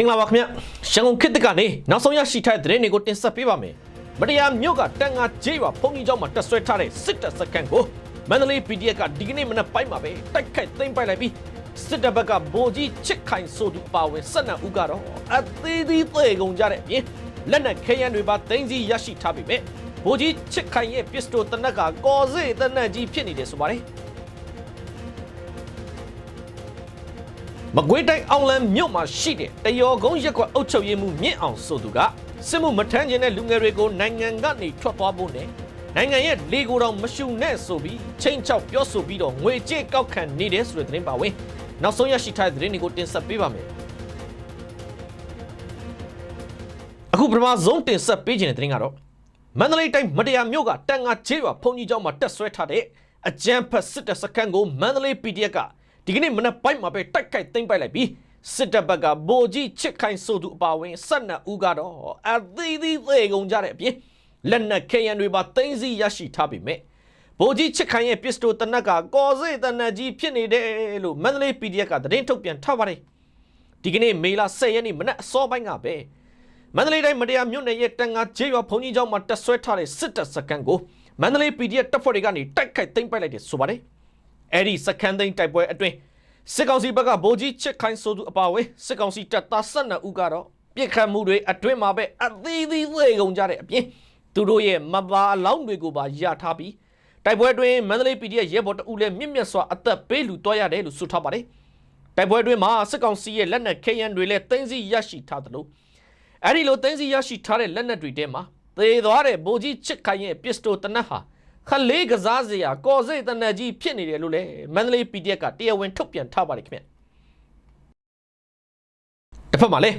မင်္ဂလာပါခင်ဗျရန်ကုန်ခေတ်တစ်ကနေနောက်ဆုံးရရှိထားတဲ့သတင်းတွေကိုတင်ဆက်ပေးပါမယ်မတရားမြို့ကတန်ငါကျေးရွာဖုန်ကြီးကျောင်းမှာတက်ဆွဲထားတဲ့စစ်တပ်စခန်းကိုမန္တလေး PDF ကဒီကနေ့မနက်ပိုင်းမှာပဲတိုက်ခိုက်သိမ်းပိုက်လိုက်ပြီးစစ်တပ်ဘက်ကဗိုလ်ကြီးချစ်ခိုင်ဆိုသူပါဝင်ဆက်နံဦးကတော့အသေးသေးသေကုန်ကြတဲ့အပြင်လက်နက်ခဲယမ်းတွေပါသိမ်းဆီးရရှိထားပြီပဲဗိုလ်ကြီးချစ်ခိုင်ရဲ့ပစ္စတိုတနက်ကကော်စေတနက်ကြီးဖြစ်နေတယ်ဆိုပါတယ် မကွေးတိုင်းအောင်လန်မြို့မှာရှိတဲ့တယောကုန်းရက်ကွက်အုပ်ချုပ်ရေးမှုမြင့်အောင်ဆိုသူကစစ်မှုမထမ်းကျင်တဲ့လူငယ်တွေကိုနိုင်ငံကနေထွက်သွားဖို့နဲ့နိုင်ငံရဲ့လေကိုယ်တော်မရှုနဲ့ဆိုပြီးချိန်ချောက်ပြောဆိုပြီးတော့ငွေကြေးကောက်ခံနေတယ်ဆိုတဲ့သတင်းပါဝင်နောက်ဆုံးရရှိထားတဲ့သတင်းတွေကိုတင်ဆက်ပေးပါမယ်အခုပထမဆုံးတင်ဆက်ပေးခြင်းတဲ့သတင်းကတော့မန္တလေးတိုင်းမတရားမြို့ကတန်ငါချေးရွာဖုန်ကြီးကျောင်းမှာတက်ဆွဲထားတဲ့အကြမ်းဖက်စစ်တပ်စခန်းကိုမန္တလေး PDF က ဒီကနေ့မနက်ပိုင်းမှာပဲတိုက်ခိုက်သိမ်းပိုက်လိုက်ပြီးစစ်တပ်ဘက်ကဗိုလ်ကြီးချစ်ခိုင်ဆိုသူအပါအဝင်ဆက်နက်ဦးကတော့အသီးသီးသေကုန်ကြတဲ့အပြင်လက်နက်ခဲယံတွေပါသိမ်းဆည်းရရှိထားပြီမဲ့ဗိုလ်ကြီးချစ်ခိုင်ရဲ့ပစ္စတိုတနက်ကကော်စေတနက်ကြီးဖြစ်နေတယ်လို့မန္တလေး PDF ကသတင်းထုတ်ပြန်ထားပါတယ်ဒီကနေ့မေလ10ရက်နေ့မနက်အစောပိုင်းကပဲမန္တလေးတိုင်းမတရားမြို့နယ်ရဲ့တန်ငါကျေးရွာဘုံကြီးကျောင်းမှာတက်ဆွဲထားတဲ့စစ်တပ်စခန်းကိုမန္တလေး PDF တပ်ဖွဲ့တွေကနေတိုက်ခိုက်သိမ်းပိုက်လိုက်တယ်ဆိုပါတယ်။ အဲဒီစခန်းသိမ်းတိုက်ပွဲအတွင်းစစ်ကောင်စီဘက်ကဗိုလ်ကြီးချစ်ခိုင်ဆိုသူအပါအဝင်စစ်ကောင်စီတပ်သား၁၂ဦးကတော့ပြစ်ခတ်မှုတွေအတွင်းမှာပဲအသီးသီးသေကုန်ကြတဲ့အပြင်သူတို့ရဲ့မပါအလောင်းတွေကိုပါရထားပြီးတိုက်ပွဲအတွင်းမန္တလေး PDF ရဲဘော်တအုပ်လည်းမြင့်မြတ်စွာအသက်ပေးလူတွားရတယ်လို့ဆိုထားပါတယ်။တိုက်ပွဲအတွင်းမှာစစ်ကောင်စီရဲ့လက်နက်ခဲယမ်းတွေလည်းသိမ်းဆည်းရရှိထားတယ်လို့အဲ့ဒီလိုသိန်းစီရရှိထားတဲ့လက်နက်တွေထဲမှာသေသွားတဲ့ဗိုလ်ကြီးချစ်ခိုင်ရဲ့ပစ္စတိုတနက်ဟာ ခလေးကစားစရာကော်စိတ်တနက်ကြီးဖြစ်နေတယ်လို့လည်းမန္တလေး PDF ကတရားဝင်ထုတ်ပြန်ထားပါတယ်ခင်ဗျတစ်ဖက်မှာလည်း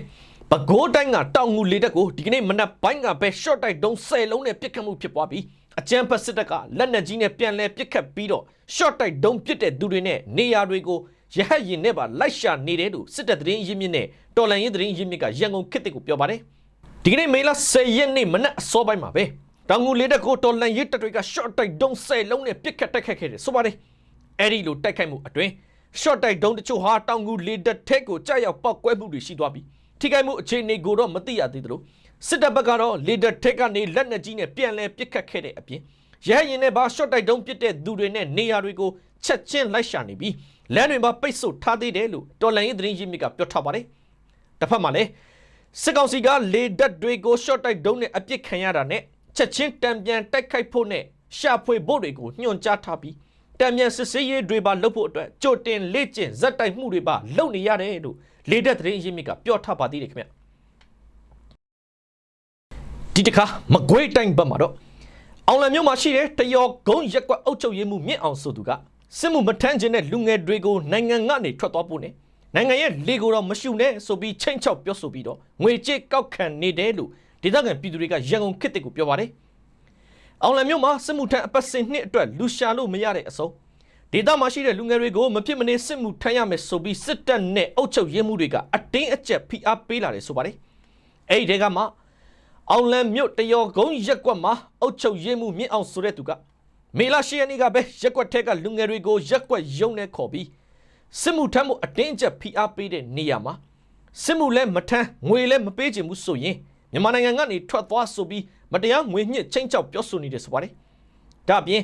ပဲခူးတိုင်းကတောင်ငူလေတက်ကိုဒီကနေ့မနက်ပိုင်းကပဲ short တိုက်တုံး10လုံးနဲ့ပစ်ခတ်မှုဖြစ်ပွားပြီးအကြမ်းဖက်စစ်တပ်ကလက်နက်ကြီးနဲ့ပြန်လဲပစ်ခတ်ပြီးတော့ short တိုက်တုံးပစ်တဲ့သူတွေနဲ့နေရာတွေကိုရဟတ်ရင်နဲ့ပါလိုက်ရှာနေတယ်လို့စစ်တပ်သတင်းရင်းမြစ်နဲ့တော်လန်ရေးသတင်းရင်းမြစ်ကရန်ကုန်ခေတ်တစ်ကိုပြောပါတယ်ဒီကနေ့မေလ10ရက်နေ့မနက်အစောပိုင်းမှာပဲ တောင်ငူလေတက်ကိုတော်လန်ရေးတပ်တွေက short တိုက်တုံး10လုံးနဲ့ပစ်ခတ်တိုက်ခတ်ခဲ့တယ်ဆိုပါတယ်အဲ့ဒီလိုတိုက်ခိုက်မှုအတွင်း short တိုက်တုံးတချို့ဟာတောင်ငူလေတက်ထက်ကိုကြာရောက်ပောက်ကွဲမှုတွေရှိသွားပြီးထိခိုက်မှုအခြေအနေကိုတော့မသိရသေးသလိုစစ်တပ်ဘက်ကတော့လေတက်ထက်ကနေလက်နက်ကြီးနဲ့ပြန်လဲပစ်ခတ်ခဲ့တဲ့အပြင်ရဟရင်နဲ့ဘာ short တိုက်တုံးပစ်တဲ့သူတွေနဲ့နေရာတွေကိုချက်ချင်းလိုက်ရှာနေပြီးလမ်းတွေမှာပိတ်ဆို့ထားသေးတယ်လို့တော်လန်ရေးသတင်းရင်းမြစ်ကပြောထားပါတယ်တစ်ဖက်မှာလည်းစစ်ကောင်စီကလေဒတ်တွေကို short တိုက်တုံးနဲ့အပြစ်ခံရတာနဲ့ ချက်ချင်းတံပြန်တိုက်ခိုက်ဖို့နဲ့ရှာဖွေဖို့တွေကိုညွှန်ကြားထားပြီးတံပြန်စစ်ဆေးရေးတွေပါလုပ်ဖို့အတွက်ကြိုတင်လေ့ကျင့်ဇက်တိုက်မှုတွေပါလုပ်နေရတယ်လို့လေဒတ်သတင်းရင်းမြစ်ကပြောထားပါသေးတယ်ခင်ဗျဒီတခါမကွေးတိုင်းဘက်မှာတော့အောင်လံမြို့မှာရှိတဲ့တယောဂုံးရက်ကွက်အုပ်ချုပ်ရေးမှုမြင့်အောင်ဆိုသူကစစ်မှုမထမ်းခြင်းတဲ့လူငယ်တွေကိုနိုင်ငံကနေထွက်သွားဖို့နဲ့နိုင်ငံရဲ့လေကိုတော့မရှုနဲ့ဆိုပြီးချိန်ချောက်ပြောဆိုပြီးတော့ငွေကြေးကောက်ခံနေတယ်လို့ ဒေသခံပြည်သူတွေကရန်ကုန်ခေတ်တစ်ကိုပြောပါတယ်။အောင်လံမြို့မှာစစ်မှုထမ်းအပတ်စဉ်နှစ်အတွက်လူရှာလို့မရတဲ့အစုံဒေသမှာရှိတဲ့လူငယ်တွေကိုမဖြစ်မနေစစ်မှုထမ်းရမယ်ဆိုပြီးစစ်တပ်နဲ့အုပ်ချုပ်ရေးမှုတွေကအတင်းအကျပ်ဖိအားပေးလာတယ်ဆိုပါတယ်။အဲ့ဒီတဲကမှအောင်လံမြို့တယောဂုံးရက်ကွက်မှာအုပ်ချုပ်ရေးမှုမြင့်အောင်ဆိုတဲ့သူကမေလာရှိယနီကပဲရက်ကွက်ထက်ကလူငယ်တွေကိုရက်ကွက်ယုံနဲ့ခေါ်ပြီးစစ်မှုထမ်းမှုအတင်းအကျပ်ဖိအားပေးတဲ့နေရာမှာစစ်မှုလည်းမထမ်းငွေလည်းမပေးချင်ဘူးဆိုရင် မြန်မာနိုင်ငံကနေထွက်သွားဆိုပြီးမတရားငွေညှစ်ချင်းချောက်ပြောဆိုနေတယ်ဆိုပါတယ်။ဒါအပြင်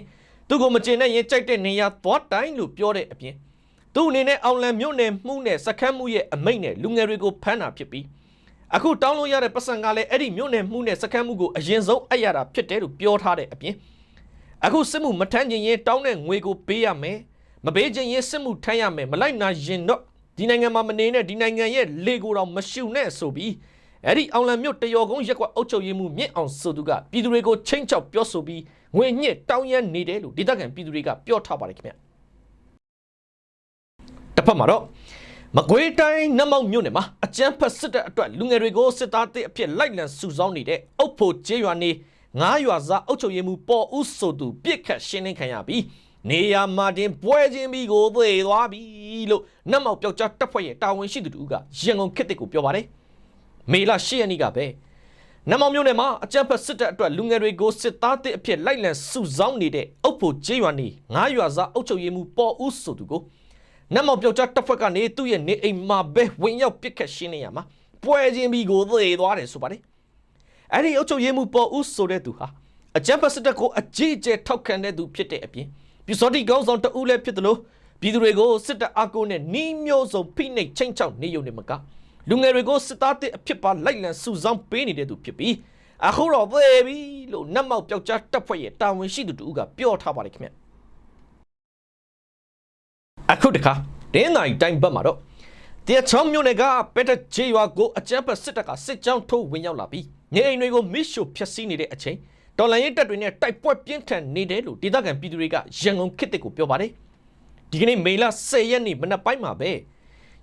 သူ့ကိုမကျေနပ်ရင်ကြိုက်တဲ့နေရာသွားတိုင်းလို့ပြောတဲ့အပြင်သူ့အနေနဲ့အောင်လံမြို့နယ်မှုနဲ့စခန်းမှုရဲ့အမိတ်နဲ့လူငယ်တွေကိုဖမ်းတာဖြစ်ပြီးအခုတောင်းလို့ရတဲ့ပတ်စံကလည်းအဲ့ဒီမြို့နယ်မှုနဲ့စခန်းမှုကိုအရင်ဆုံးအပ်ရတာဖြစ်တယ်လို့ပြောထားတဲ့အပြင်အခုစစ်မှုမထမ်းခြင်းရင်တောင်းတဲ့ငွေကိုပေးရမယ်မပေးခြင်းရင်စစ်မှုထမ်းရမယ်မလိုက်နာရင်တော့ဒီနိုင်ငံမှာမနေနဲ့ဒီနိုင်ငံရဲ့လေကိုတော့မရှုနဲ့ဆိုပြီး အဲ့ဒီအောင်လံမြို့တယောကုန်းရက်ကွက်အုပ်ချုပ်ရေးမှုမြင့်အောင်ဆိုသူကပြည်သူတွေကိုချင်းချောက်ပြောဆိုပြီးငွေညှစ်တောင်းရမ်းနေတယ်လို့ဒေသခံပြည်သူတွေကပြောထားပါတယ်ခင်ဗျတစ်ဖက်မှာတော့မကွေးတိုင်းနတ်မောက်မြို့နယ်မှာအကြမ်းဖက်စစ်တပ်အတွက်လူငယ်တွေကိုစစ်သားတစ်အဖြစ်လိုက်လံစုဆောင်းနေတဲ့အုပ်ဖို့ကျေးရွာနေငားရွာသားအုပ်ချုပ်ရေးမှုပေါ်ဦးဆိုသူပြစ်ခတ်ရှင်းလင်းခံရပြီးနေယာမာတင်ပွဲချင်းပြီးကိုသေသွားပြီလို့နတ်မောက်ပျောက်ကြားတပ်ဖွဲ့ရဲ့တာဝန်ရှိသူတို့ကရန်ကုန်ခေတ်တစ်ကိုပြောပါတယ် မေလ10ရက်နေ့ကပဲနတ်မောက်မြို့နယ်မှာအကြမ်းဖက်စစ်တပ်အတွက်လူငယ်တွေကိုစစ်သားတစ်အဖြစ်လိုက်လံစုဆောင်းနေတဲ့အုပ်ဖို့ကျေးရွာနေငားရွာသားအုပ်ချုပ်ရေးမှုပေါ်ဦးဆိုသူကိုနတ်မောက်ပျောက်ကြားတပ်ဖွဲ့ကနေသူ့ရဲ့နေအိမ်မှာပဲဝင်ရောက်ပစ်ခတ်ရှင်းနေရမှာပွဲချင်းပြီးကိုသေသွားတယ်ဆိုပါတယ်အဲ့ဒီအုပ်ချုပ်ရေးမှုပေါ်ဦးဆိုတဲ့သူဟာအကြမ်းဖက်စစ်တပ်ကိုအကြီးအကျယ်ထောက်ခံတဲ့သူဖြစ်တဲ့အပြင်ပြူစောတိကောင်းဆောင်တဦးလည်းဖြစ်တယ်လို့ပြည်သူတွေကိုစစ်တပ်အကူနဲ့နှီးမျိုးစုံဖိနှိပ်ချိန်ချောက်နေုံနဲ့မက လူငယ်တွေကိုစစ်သားတဲ့အဖြစ်ပါလိုက်လံစုဆောင်းပေးနေတဲ့သူဖြစ်ပြီးအခုတော့သေပြီလို့နတ်မောက်ပျောက်ကြားတပ်ဖွဲ့ရဲ့တာဝန်ရှိသူတူကပြောထားပါတယ်ခင်ဗျအခုတခါတင်းနိုင်တိုင်းဘက်မှာတော့တရားချောင်းမြို့နယ်ကပက်တချေရွာကိုအကြမ်းဖက်စစ်တပ်ကစစ်ကြောင်းထိုးဝင်ရောက်လာပြီးနေအိမ်တွေကိုမစ်ရှိုဖျက်ဆီးနေတဲ့အချိန်တော်လန်ရေးတပ်တွေနဲ့တိုက်ပွဲပြင်းထန်နေတယ်လို့ဒေသခံပြည်သူတွေကရန်ကုန်ခေတ်တစ်ကိုပြောပါတယ်ဒီကနေ့မေလ10ရက်နေ့မနက်ပိုင်းမှာပဲ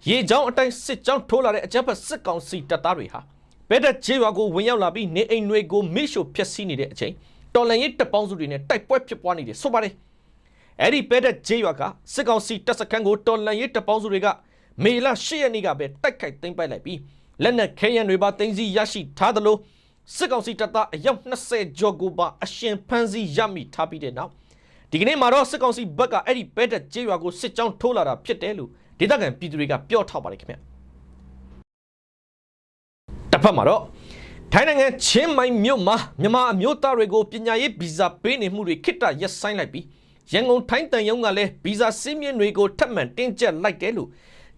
ရေချောင်းအတိုင်းစစ်ကြောင်းထိုးလာတဲ့အကြမ်းဖက်စစ်ကောင်စီတပ်သားတွေဟာပက်တချေရွာကိုဝင်ရောက်လာပြီးနေအိမ်တွေကိုမစ်ရှိုဖျက်ဆီးနေတဲ့အချိန်တော်လန်ရေးတပ်ပေါင်းစုတွေနဲ့တိုက်ပွဲဖြစ်ပွားနေတယ်ဆိုပါတယ်အဲ့ဒီပဲတဲ့ဂျေးရွာကစစ်ကောင်စီတပ်စခန်းကိုတော်လန်ရေးတပ်ပေါင်းစုတွေကမေလ10ရက်နေ့ကပဲတိုက်ခိုက်သိမ်းပိုက်လိုက်ပြီးလက်နက်ခဲယမ်းတွေပါသိမ်းဆည်းရရှိထားသလိုစစ်ကောင်စီတပ်သားအယောက်20ကျော်ကိုပါအရှင်ဖမ်းဆီးရမိထားပြီးတဲ့နောက်ဒီကနေ့မှာတော့စစ်ကောင်စီဘက်ကအဲ့ဒီပဲတဲ့ဂျေးရွာကိုစစ်ကြောင်းထိုးလာတာဖြစ်တယ်လို့ ဒေသခံပြည်သူတွေကပြောထားပါတယ်ခင်ဗျတစ်ဖက်မှာတော့ထိုင်းနိုင်ငံချင်းမိုင်မြို့မှာမြန်မာအမျိုးသားတွေကိုပညာရေးဗီဇာပေးနေမှုတွေခိတ္တရက်ဆိုင်လိုက်ပြီးရန်ကုန်ထိုင်းတန်ယုံကလည်းဗီဇာစင်းမြင့်တွေကိုထပ်မံတင်းကျပ်လိုက်တယ်လို့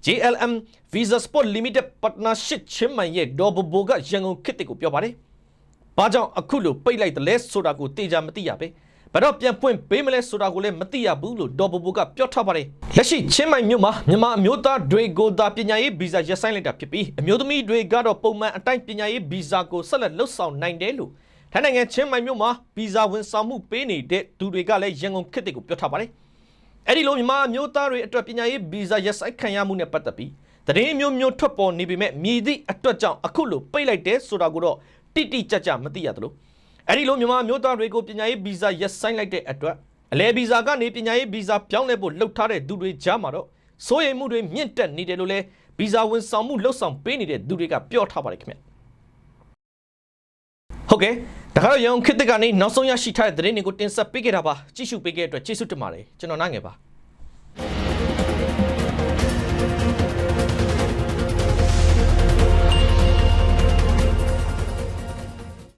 JLM Visa Sport Limited Partnership ချင်းမိုင်ရဲ့ဒေါ်ဘဘိုကရန်ကုန်ခေတ်ကိုပြောပါတယ်။ဘာကြောင့်အခုလိုပိတ်လိုက်တယ်လဲဆိုတာကိုတေချာမသိရပဲ။ ဘာတော့ပြန်ဖွင့်ပေးမလဲဆိုတာကိုလည်းမသိရဘူးလို့ဒေါ်ဘဘိုကပြောထားပါတယ်။လက်ရှိချင်းမိုင်မြို့မှာမြန်မာအမျိုးသားတွေကိုသာပညာရေးဗီဇာရပ်ဆိုင်းလိုက်တာဖြစ်ပြီးအမျိုးသမီးတွေကတော့ပုံမှန်အတိုင်းပညာရေးဗီဇာကိုဆက်လက်လွတ်ဆောင်နိုင်တယ်လို့ထိုင်းနိုင်ငံချင်းမိုင်မြို့မှာဗီဇာဝန်ဆောင်မှုပေးနေတဲ့သူတွေကလည်းရန်ကုန်ခေတ်ကိုပြောထားပါတယ်။အဲ့ဒီလိုမြန်မာမျိုးသားတွေအတွက်ပညာရေးဗီဇာရက်ဆိုင်ခံရမှုနဲ့ပတ်သက်ပြီးသတင်းမျိုးမျိုးထွက်ပေါ်နေပေမဲ့မြည်သည့်အတွက်ကြောင့်အခုလိုပိတ်လိုက်တယ်ဆိုတာကိုတော့တိတိကျကျမသိရသလို အဲ့ဒီလိုမြန်မာမျိုးသားတွေကိုပညာရေးဗီဇာရက်ဆိုင်လိုက်တဲ့အတွက်အလဲဗီဇာကနေပညာရေးဗီဇာပြောင်းလဲဖို့လှုပ်ထားတဲ့သူတွေကြားမှာတော့စိုးရိမ်မှုတွေမြင့်တက်နေတယ်လို့လဲဗီဇာဝန်ဆောင်မှုလှုပ်ဆောင်ပေးနေတဲ့သူတွေကပြောထားပါတယ်ခင်ဗျဟုတ်ကဲ့ဒါကတော့ရန်ကုန်ခေတ်သစ်ကနေနောက်ဆုံးရရှိထားတဲ့သတင်းတွေကိုတင်ဆက်ပေးခဲ့တာပါကြည့်ရှုပေးခဲ့တဲ့အတွက်ကျေးဇူးတင်ပါတယ်ကျွန်တော်နိုင်ငယ်ပါ